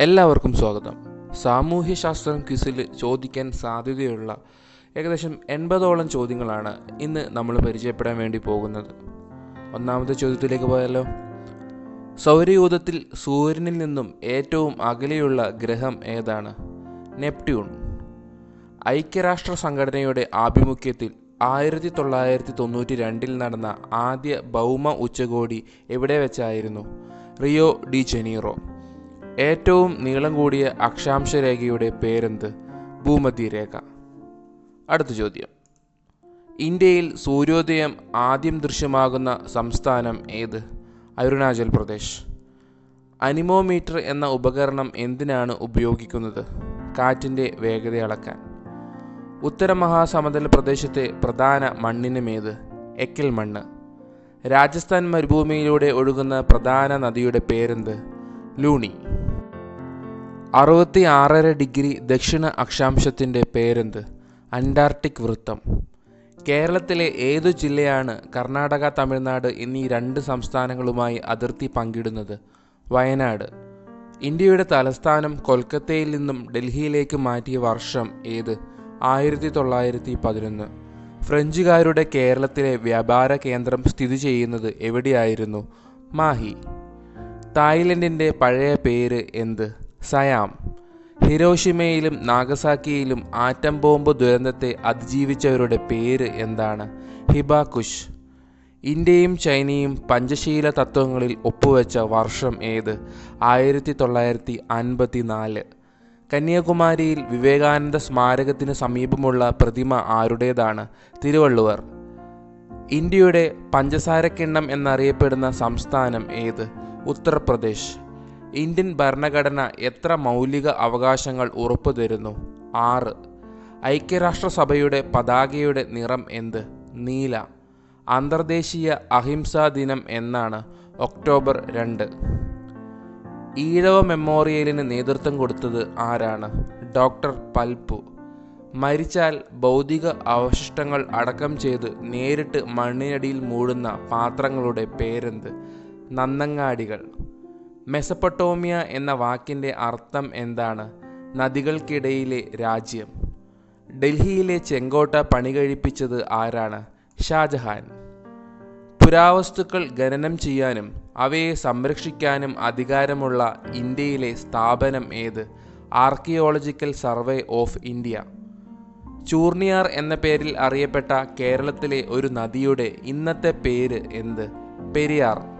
എല്ലാവർക്കും സ്വാഗതം. സാമൂഹ്യശാസ്ത്രം ക്വിസിൽ ചോദിക്കാൻ സാധ്യതയുള്ള ഏകദേശം എൺപതോളം ചോദ്യങ്ങളാണ് ഇന്ന് നമ്മൾ പരിചയപ്പെടാൻ വേണ്ടി പോകുന്നത്. ഒന്നാമത്തെ ചോദ്യത്തിലേക്ക് പോയാലോ? സൗരയൂഥത്തിൽ സൂര്യനിൽ നിന്നും ഏറ്റവും അകലെയുള്ള ഗ്രഹം ഏതാണ്? നെപ്റ്റ്യൂൺ. ഐക്യരാഷ്ട്ര സംഘടനയുടെ ആഭിമുഖ്യത്തിൽ ആയിരത്തി തൊള്ളായിരത്തി തൊണ്ണൂറ്റി രണ്ടിൽ നടന്ന ആദ്യ ഭൗമ ഉച്ചകോടി എവിടെ വെച്ചായിരുന്നു? Rio de Janeiro. ഏറ്റവും നീളം കൂടിയ അക്ഷാംശരേഖയുടെ പേരെന്ത്? ഭൂമധ്യരേഖ. അടുത്ത ചോദ്യം. ഇന്ത്യയിൽ സൂര്യോദയം ആദ്യം ദൃശ്യമാകുന്ന സംസ്ഥാനം ഏത്? അരുണാചൽ പ്രദേശ്. അനിമോമീറ്റർ എന്ന ഉപകരണം എന്തിനാണ് ഉപയോഗിക്കുന്നത്? കാറ്റിന്റെ വേഗത അളക്കാൻ. ഉത്തര മഹാസമതല പ്രദേശത്തെ പ്രധാന മണ്ണിനുമേത് എക്കൽ മണ്ണ്. രാജസ്ഥാൻ മരുഭൂമിയിലൂടെ ഒഴുകുന്ന പ്രധാന നദിയുടെ പേരെന്ത്? ലൂണി. അറുപത്തി ആറര ഡിഗ്രി ദക്ഷിണ അക്ഷാംശത്തിന്റെ പേരെന്ത്? അന്റാർട്ടിക് വൃത്തം. കേരളത്തിലെ ഏതു ജില്ലയാണ് കർണാടക തമിഴ്നാട് എന്നീ രണ്ട് സംസ്ഥാനങ്ങളുമായി അതിർത്തി പങ്കിടുന്നത്? വയനാട്. ഇന്ത്യയുടെ തലസ്ഥാനം കൊൽക്കത്തയിൽ നിന്നും ഡൽഹിയിലേക്ക് മാറ്റിയ വർഷം ഏത്? ആയിരത്തി തൊള്ളായിരത്തി പതിനൊന്ന് ഫ്രഞ്ചുകാരുടെ കേരളത്തിലെ വ്യാപാര കേന്ദ്രം സ്ഥിതി ചെയ്യുന്നത് എവിടെയായിരുന്നു? മാഹി. തായ്ലൻഡിന്റെ പഴയ പേര് എന്ത്? സയാം. ഹിരോഷിമയിലും നാഗസാക്കിയിലും ആറ്റം ബോംബ് ദുരന്തത്തെ അതിജീവിച്ചവരുടെ പേര് എന്താണ്? ഹിബാകുഷ്. ഇന്ത്യയും ചൈനയും പഞ്ചശീല തത്വങ്ങളിൽ ഒപ്പുവെച്ച വർഷം ഏത്? ആയിരത്തി തൊള്ളായിരത്തി അൻപത്തി നാല് കന്യാകുമാരിയിൽ വിവേകാനന്ദ സ്മാരകത്തിന് സമീപമുള്ള പ്രതിമ ആരുടേതാണ്? തിരുവള്ളുവർ. ഇന്ത്യയുടെ പഞ്ചസാരക്കിണ്ണം എന്നറിയപ്പെടുന്ന സംസ്ഥാനം ഏത്? ഉത്തർപ്രദേശ്. ഇന്ത്യൻ ഭരണഘടന എത്ര മൗലിക അവകാശങ്ങൾ ഉറപ്പു തരുന്നു ആറ്. ഐക്യരാഷ്ട്രസഭയുടെ പതാകയുടെ നിറം എന്ത്? നീല. അന്തർദേശീയ അഹിംസാ ദിനം എന്നാണ് ഒക്ടോബർ രണ്ട്. ഈഴവ മെമ്മോറിയലിന് നേതൃത്വം കൊടുത്തത് ആരാണ്? ഡോക്ടർ പൽപ്പു മരിച്ചാൽ ഭൗതിക അവശിഷ്ടങ്ങൾ അടക്കം ചെയ്ത് നേരിട്ട് മണ്ണിനടിയിൽ മൂടുന്ന പാത്രങ്ങളുടെ പേരെന്ത്? നന്നങ്ങാടികൾ. മെസപ്പൊട്ടോമിയ എന്ന വാക്കിന്റെ അർത്ഥം എന്താണ്? നദികൾക്കിടയിലെ രാജ്യം. ഡൽഹിയിലെ ചെങ്കോട്ട പണി കഴിപ്പിച്ചത് ആരാണ്? ഷാജഹാൻ. പുരാവസ്തുക്കൾ ഖനനം ചെയ്യാനും അവയെ സംരക്ഷിക്കാനും അധികാരമുള്ള ഇന്ത്യയിലെ സ്ഥാപനം ഏത്? Archaeological survey of India. Churniyar എന്ന പേരിൽ അറിയപ്പെട്ട കേരളത്തിലെ ഒരു നദിയുടെ ഇന്നത്തെ പേര് എന്ത്? പെരിയാർ.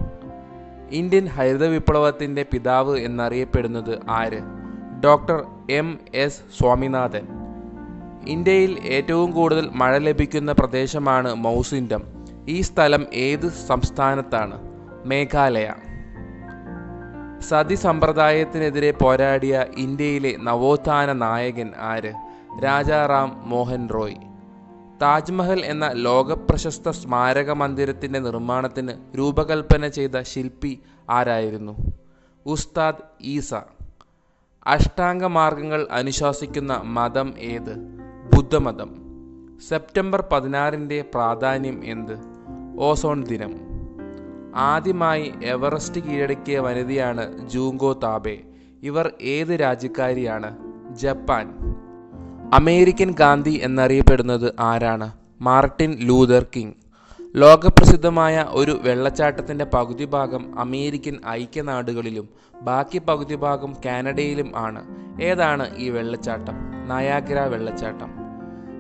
ഇന്ത്യൻ ഹരിത വിപ്ലവത്തിന്റെ പിതാവ് എന്നറിയപ്പെടുന്നത് ആര്? Doctor M S Swaminathan. ഇന്ത്യയിൽ ഏറ്റവും കൂടുതൽ മഴ ലഭിക്കുന്ന പ്രദേശമാണ് മൗസിൻഡം. ഈ സ്ഥലം ഏത് സംസ്ഥാനത്താണ്? മേഘാലയ. സതി സമ്പ്രദായത്തിനെതിരെ പോരാടിയ ഇന്ത്യയിലെ നവോത്ഥാന നായകൻ ആര്? രാജാറാം മോഹൻ റോയ്. താജ്മഹൽ എന്ന ലോകപ്രശസ്ത സ്മാരക മന്ദിരത്തിന്റെ നിർമ്മാണത്തിന് രൂപകൽപ്പന ചെയ്ത ശില്പി ആരായിരുന്നു? ഉസ്താദ് ഈസ. അഷ്ടാംഗ മാർഗങ്ങൾ അനുശാസിക്കുന്ന മതം ഏത്? ബുദ്ധമതം. സെപ്റ്റംബർ പതിനാറിന്റെ പ്രാധാന്യം എന്ത്? ഓസോൺ ദിനം. ആദ്യമായി എവറസ്റ്റ് കീഴടക്കിയ വനിതയാണ് ജൂങ്കോ താബെ. ഇവർ ഏത് രാജ്യക്കാരിയാണ്? ജപ്പാൻ. അമേരിക്കൻ ഗാന്ധി എന്നറിയപ്പെടുന്നത് ആരാണ്? Martin Luther King. ലോകപ്രസിദ്ധമായ ഒരു വെള്ളച്ചാട്ടത്തിന്റെ പകുതി ഭാഗം അമേരിക്കൻ ഐക്യനാടുകളിലും ബാക്കി പകുതി ഭാഗം കാനഡയിലും ആണ്. ഏതാണ് ഈ വെള്ളച്ചാട്ടം? നയാഗ്ര വെള്ളച്ചാട്ടം.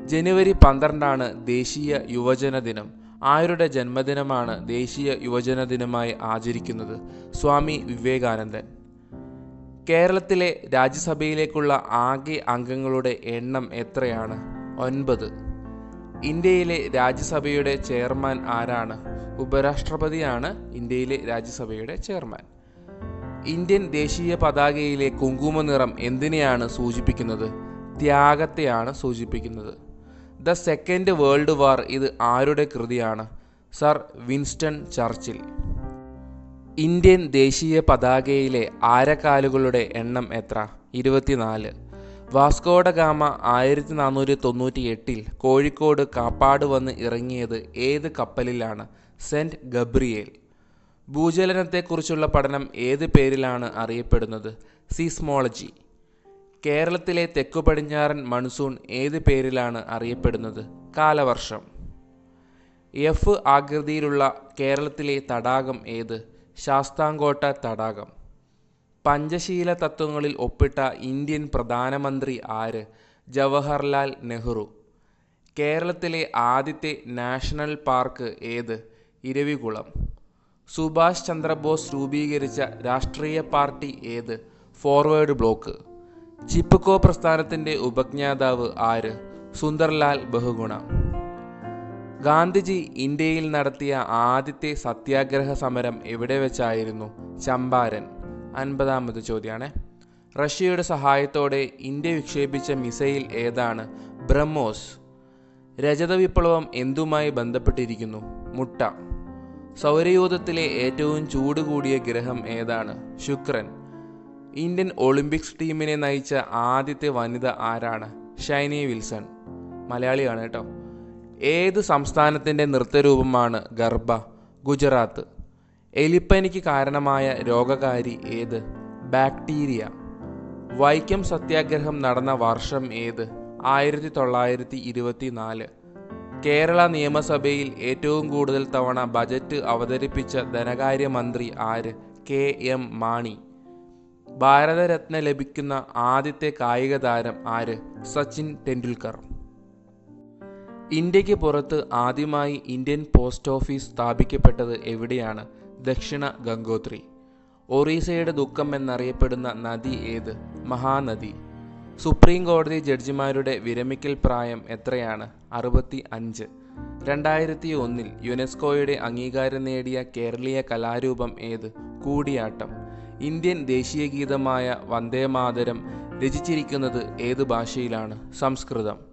ജനുവരി പന്ത്രണ്ടാണ് ദേശീയ യുവജന ദിനം. ആരുടെ ജന്മദിനമാണ് ദേശീയ യുവജന ദിനമായി ആചരിക്കുന്നത്? സ്വാമി വിവേകാനന്ദൻ. കേരളത്തിലെ രാജ്യസഭയിലേക്കുള്ള ആകെ അംഗങ്ങളുടെ എണ്ണം എത്രയാണ്? ഒൻപത്. ഇന്ത്യയിലെ രാജ്യസഭയുടെ ചെയർമാൻ ആരാണ്? ഉപരാഷ്ട്രപതിയാണ് ഇന്ത്യയിലെ രാജ്യസഭയുടെ ചെയർമാൻ. ഇന്ത്യൻ ദേശീയ പതാകയിലെ കുങ്കുമ നിറം എന്തിനെയാണ് സൂചിപ്പിക്കുന്നത്? ത്യാഗത്തെയാണ് സൂചിപ്പിക്കുന്നത്. ദ സെക്കൻഡ് വേൾഡ് വാർ ഇത് ആരുടെ കൃതിയാണ്? Sir Winston Churchill. ഇന്ത്യൻ ദേശീയ പതാകയിലെ ആരക്കാലുകളുടെ എണ്ണം എത്ര? ഇരുപത്തിനാല്. വാസ്കോഡ ഗാമ ആയിരത്തി നാനൂറ്റി തൊണ്ണൂറ്റി എട്ടിൽ കോഴിക്കോട് കാപ്പാട് വന്ന് ഇറങ്ങിയത് ഏത് കപ്പലിലാണ്? Saint Gabriel. ഭൂചലനത്തെക്കുറിച്ചുള്ള പഠനം ഏത് പേരിലാണ് അറിയപ്പെടുന്നത്? സീസ്മോളജി. കേരളത്തിലെ തെക്കു പടിഞ്ഞാറൻ മൺസൂൺ ഏത് പേരിലാണ് അറിയപ്പെടുന്നത്? കാലവർഷം. എഫ് ആകൃതിയിലുള്ള കേരളത്തിലെ തടാകം ഏത്? ശാസ്താംകോട്ട തടാകം. പഞ്ചശീല തത്വങ്ങളിൽ ഒപ്പിട്ട ഇന്ത്യൻ പ്രധാനമന്ത്രി ആര്? ജവഹർലാൽ നെഹ്റു. കേരളത്തിലെ ആദ്യത്തെ നാഷണൽ പാർക്ക് ഏത്? ഇരവികുളം. സുഭാഷ് ചന്ദ്രബോസ് രൂപീകരിച്ച രാഷ്ട്രീയ പാർട്ടി ഏത്? Forward block. ചിപ്കോ പ്രസ്ഥാനത്തിന്റെ ഉപജ്ഞാതാവ് ആര്? സുന്ദർലാൽ ബഹുഗുണ. ഗാന്ധിജി ഇന്ത്യയിൽ നടത്തിയ ആദ്യത്തെ സത്യാഗ്രഹ സമരം എവിടെ വെച്ചായിരുന്നു? ചമ്പാരൻ. അൻപതാമത് ചോദ്യമാണ് റഷ്യയുടെ സഹായത്തോടെ ഇന്ത്യ വിക്ഷേപിച്ച മിസൈൽ ഏതാണ്? ബ്രഹ്മോസ്. രജത വിപ്ലവം എന്തുമായി ബന്ധപ്പെട്ടിരിക്കുന്നു? മുട്ട. സൗരയൂഥത്തിലെ ഏറ്റവും ചൂട് കൂടിയ ഗ്രഹം ഏതാണ്? ശുക്രൻ. ഇന്ത്യൻ ഒളിമ്പിക്സ് ടീമിനെ നയിച്ച ആദ്യത്തെ വനിത ആരാണ്? ഷൈനി വിൽസൺ. മലയാളിയാണ് കേട്ടോ. ഏത് സംസ്ഥാനത്തിന്റെ നൃത്തരൂപമാണ് ഗർഭ ഗുജറാത്ത്? എലിപ്പനിക്ക് കാരണമായ രോഗകാരി ഏത്? ബാക്ടീരിയ. വൈക്കം സത്യാഗ്രഹം നടന്ന വർഷം ഏത്? ആയിരത്തി തൊള്ളായിരത്തി ഇരുപത്തി നാല് കേരള നിയമസഭയിൽ ഏറ്റവും കൂടുതൽ തവണ ബജറ്റ് അവതരിപ്പിച്ച ധനകാര്യമന്ത്രി ആര്? കെ. എം. മാണി. ഭാരതരത്ന ലഭിക്കുന്ന ആദ്യത്തെ കായിക താരം ആര്? സച്ചിൻ ടെണ്ടുൽക്കർ. ഇന്ത്യയ്ക്ക് പുറത്ത് ആദ്യമായി ഇന്ത്യൻ പോസ്റ്റ് ഓഫീസ് സ്ഥാപിക്കപ്പെട്ടത് എവിടെയാണ്? ദക്ഷിണ ഗംഗോത്രി. ഒറീസയുടെ ദുഃഖം എന്നറിയപ്പെടുന്ന നദി ഏത്? മഹാനദി. സുപ്രീം കോടതി ജഡ്ജിമാരുടെ വിരമിക്കൽ പ്രായം എത്രയാണ്? അറുപത്തി അഞ്ച് രണ്ടായിരത്തി ഒന്നിൽ യുനെസ്കോയുടെ അംഗീകാരം നേടിയ കേരളീയ കലാരൂപം ഏത്? കൂടിയാട്ടം. ഇന്ത്യൻ ദേശീയ ഗീതമായ വന്ദേ വന്ദേമാതരം രചിച്ചിരിക്കുന്നത് ഏത് ഭാഷയിലാണ്? സംസ്കൃതം.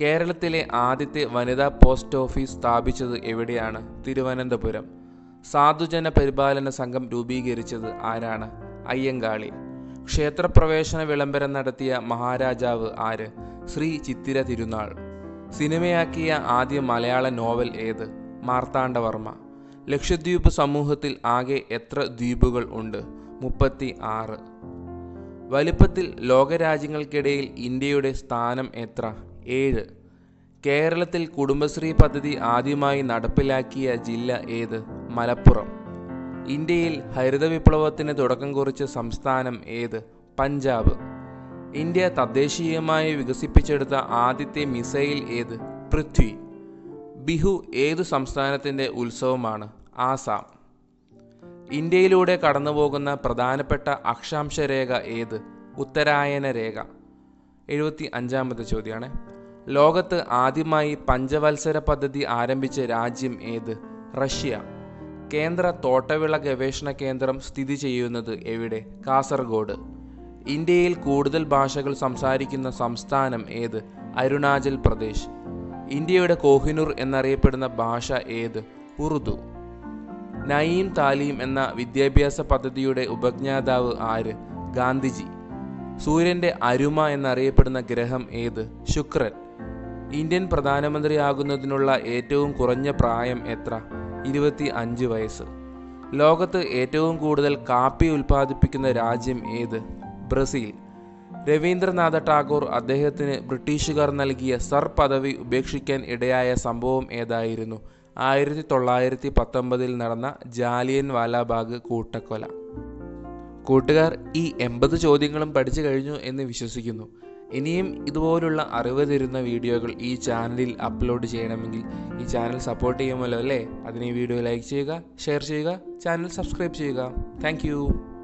കേരളത്തിലെ ആദ്യത്തെ വനിതാ പോസ്റ്റ് ഓഫീസ് സ്ഥാപിച്ചത് എവിടെയാണ്? തിരുവനന്തപുരം. സാധുജന പരിപാലന സംഘം രൂപീകരിച്ചത് ആരാണ്? അയ്യങ്കാളി. ക്ഷേത്രപ്രവേശന വിളംബരം നടത്തിയ മഹാരാജാവ് ആര്? ശ്രീ ചിത്തിര തിരുനാൾ. സിനിമയാക്കിയ ആദ്യ മലയാള നോവൽ ഏത്? മാർത്താണ്ഡവർമ്മ. ലക്ഷദ്വീപ് സമൂഹത്തിൽ ആകെ എത്ര ദ്വീപുകൾ ഉണ്ട്? മുപ്പത്തി ആറ് വലിപ്പത്തിൽ ലോകരാജ്യങ്ങൾക്കിടയിൽ ഇന്ത്യയുടെ സ്ഥാനം എത്ര? ഏഴ്. കേരളത്തിൽ കുടുംബശ്രീ പദ്ധതി ആദ്യമായി നടപ്പിലാക്കിയ ജില്ല ഏത്? മലപ്പുറം. ഇന്ത്യയിൽ ഹരിത വിപ്ലവത്തിന് തുടക്കം കുറിച്ച സംസ്ഥാനം ഏത്? പഞ്ചാബ്. ഇന്ത്യ തദ്ദേശീയമായി വികസിപ്പിച്ചെടുത്ത ആദ്യത്തെ മിസൈൽ ഏത്? പൃഥ്വി. ബിഹു ഏതു സംസ്ഥാനത്തിന്റെ ഉത്സവമാണ്? ആസാം. ഇന്ത്യയിലൂടെ കടന്നുപോകുന്ന പ്രധാനപ്പെട്ട അക്ഷാംശ രേഖ ഏത്? ഉത്തരായന രേഖ. എഴുപത്തി അഞ്ചാമത്തെ ചോദ്യമാണ്. ലോകത്ത് ആദ്യമായി പഞ്ചവത്സര പദ്ധതി ആരംഭിച്ച രാജ്യം ഏത്? റഷ്യ. കേന്ദ്ര തോട്ടവിള ഗവേഷണ കേന്ദ്രം സ്ഥിതി ചെയ്യുന്നത് എവിടെ? കാസർഗോഡ്. ഇന്ത്യയിൽ കൂടുതൽ ഭാഷകൾ സംസാരിക്കുന്ന സംസ്ഥാനം ഏത്? അരുണാചൽ പ്രദേശ്. ഇന്ത്യയുടെ കോഹിനൂർ എന്നറിയപ്പെടുന്ന ഭാഷ ഏത്? ഉറുദു. നയീം താലീം എന്ന വിദ്യാഭ്യാസ പദ്ധതിയുടെ ഉപജ്ഞാതാവ് ആര്? ഗാന്ധിജി. സൂര്യന്റെ അരുമ എന്നറിയപ്പെടുന്ന ഗ്രഹം ഏത്? ശുക്രൻ. ഇന്ത്യൻ പ്രധാനമന്ത്രിയാകുന്നതിനുള്ള ഏറ്റവും കുറഞ്ഞ പ്രായം എത്ര? ഇരുപത്തി അഞ്ച് വയസ്സ്. ലോകത്ത് ഏറ്റവും കൂടുതൽ കാപ്പി ഉൽപ്പാദിപ്പിക്കുന്ന രാജ്യം ഏത്? ബ്രസീൽ. രവീന്ദ്രനാഥ ടാഗോർ അദ്ദേഹത്തിന് ബ്രിട്ടീഷുകാർ നൽകിയ സർ പദവി ഉപേക്ഷിക്കാൻ ഇടയായ സംഭവം ഏതായിരുന്നു? ആയിരത്തി തൊള്ളായിരത്തി പത്തൊമ്പതിൽ നടന്ന ജാലിയൻ വാലാബാഗ് കൂട്ടക്കൊല. കൂട്ടുകാർ ഈ എൺപത് ചോദ്യങ്ങളും പഠിച്ചു കഴിഞ്ഞു എന്ന് വിശ്വസിക്കുന്നു. ഇനിയും ഇതുപോലുള്ള അറിവ് തരുന്ന വീഡിയോകൾ ഈ ചാനലിൽ അപ്ലോഡ് ചെയ്യണമെങ്കിൽ ഈ ചാനൽ സപ്പോർട്ട് ചെയ്യുമല്ലോ അല്ലേ? അതിന് ഈ വീഡിയോ ലൈക്ക് ചെയ്യുക ഷെയർ ചെയ്യുക ചാനൽ സബ്സ്ക്രൈബ് ചെയ്യുക. താങ്ക്